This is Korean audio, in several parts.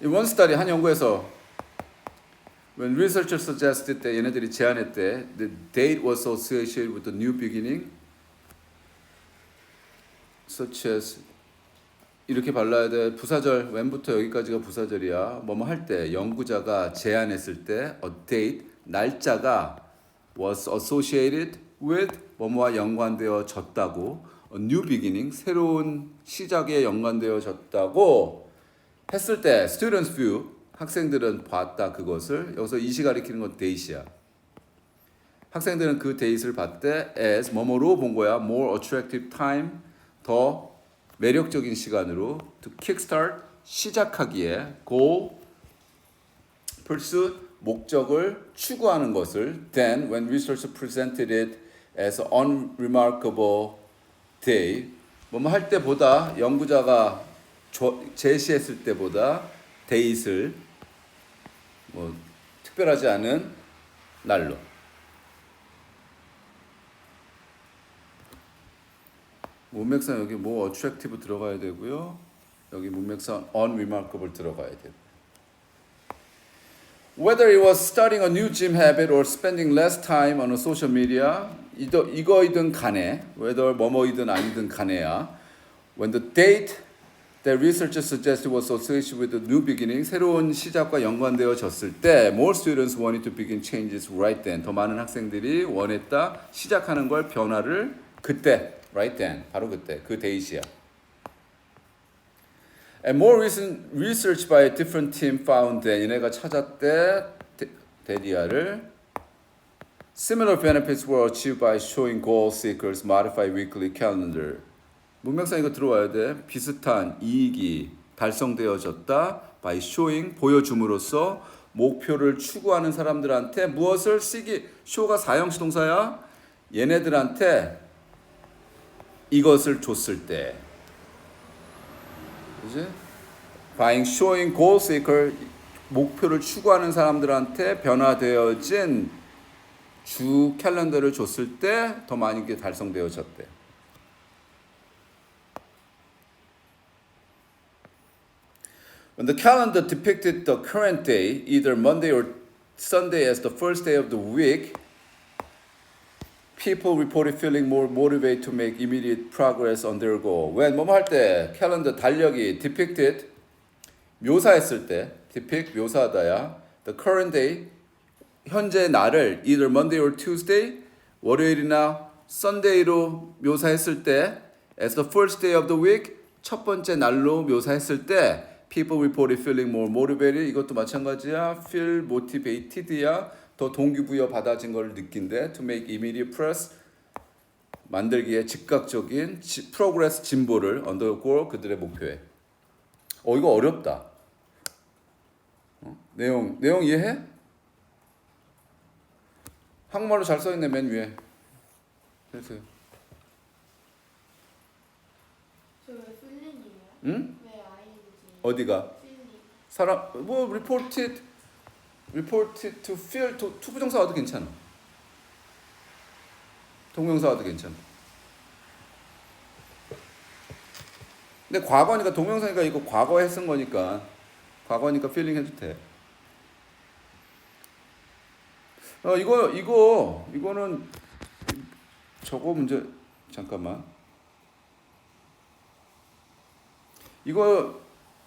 이 원스타디 한 연구에서 when researchers suggested 때 얘네들이 제안했대 the date was associated with the new beginning such as 이렇게 발라야 돼 부사절 when부터 여기까지가 부사절이야 뭐뭐 할 때 연구자가 제안했을 때 a date 날짜가 was associated with 뭐뭐와 연관되어졌다고 a new beginning 새로운 시작에 연관되어졌다고 했을 때 students view 학생들은 봤다 그것을 여기서 이시 가리키는 건 date이야. 학생들은 그 date를 봤대 as 뭐뭐로 본 거야 more attractive time 더 매력적인 시간으로 to kickstart 시작하기에 goal pursuit 목적을 추구하는 것을 then when researchers presented it as unremarkable day 뭐뭐 할 때보다 연구자가 조- 제시했을 때보다 데이트를 뭐 특별하지 않은 날로 문맥상 여기 뭐 attractive 들어가야 되고요. 여기 문맥상 unremarkable 들어가야 돼요. Whether it was starting a new gym habit or spending less time on social media, 이거, 이거이든 간에, whether 뭐뭐이든 아니든 간에야, when the date that researchers suggested was associated with the new beginning, 새로운 시작과 연관되어졌을 때, more students wanted to begin changes right then. 더 많은 학생들이 원했다, 시작하는 걸 변화를 그때, right then, 바로 그때, 그 데이시야. And more recent research by a different team found that 얘네가 찾았대 데- 데디아를 similar benefits were achieved by showing goal seekers modified weekly calendar. 문맥상 이거 들어와야 돼. 비슷한 이익이 달성되어졌다 by showing 보여줌으로써 목표를 추구하는 사람들한테 무엇을 시기 show가 사형시 동사야. 얘네들한테 이것을 줬을 때 그지? Buying, showing goal seeker 목표를 추구하는 사람들한테 변화되어진 주 캘린더를 줬을 때 더 많은 게 달성되어졌대. When the calendar depicted the current day, either Monday or Sunday as the first day of the week, people reported feeling more motivated to make immediate progress on their goal. when 뭐뭐 할때 캘린더 달력이 depicted 묘사했을 때 depict 묘사하다야 the current day 현재 날을 either Monday or Tuesday 월요일이나 Sunday로 묘사했을 때 as the first day of the week 첫 번째 날로 묘사했을 때 people reported feeling more motivated 이것도 마찬가지야 feel motivated야 더 동기부여 받아진 걸 느낀대 to make immediate progress 만들기에 즉각적인 지, progress 진보를 undergo 그들의 목표에 어 이거 어렵다 어? 내용 내용 이해해? 한국말로 잘 써있네 맨 위에 그래서? 응? 어디가. 사람 뭐 reported reported to feel to, 투부정사 와도 괜찮아 동명사 와도 괜찮아 근데 과거니까 동명사니까 이거 과거에 쓴 거니까 과거니까 feeling 해도 돼. 어 이거 이거 이거는 저거 문제 잠깐만. 이거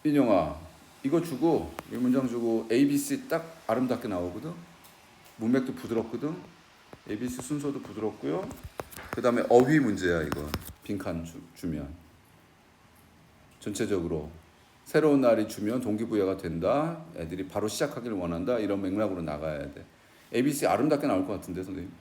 인영아 이거 주고 이 문장 주고 A, B, C 딱 아름답게 나오거든. 문맥도 부드럽거든. A, B, C 순서도 부드럽고요. 그 다음에 어휘 문제야 이거 빈칸 주, 주면 전체적으로 새로운 날이 주면 동기부여가 된다. 애들이 바로 시작하기를 원한다. 이런 맥락으로 나가야 돼. A, B, C 아름답게 나올 것 같은데 선생님.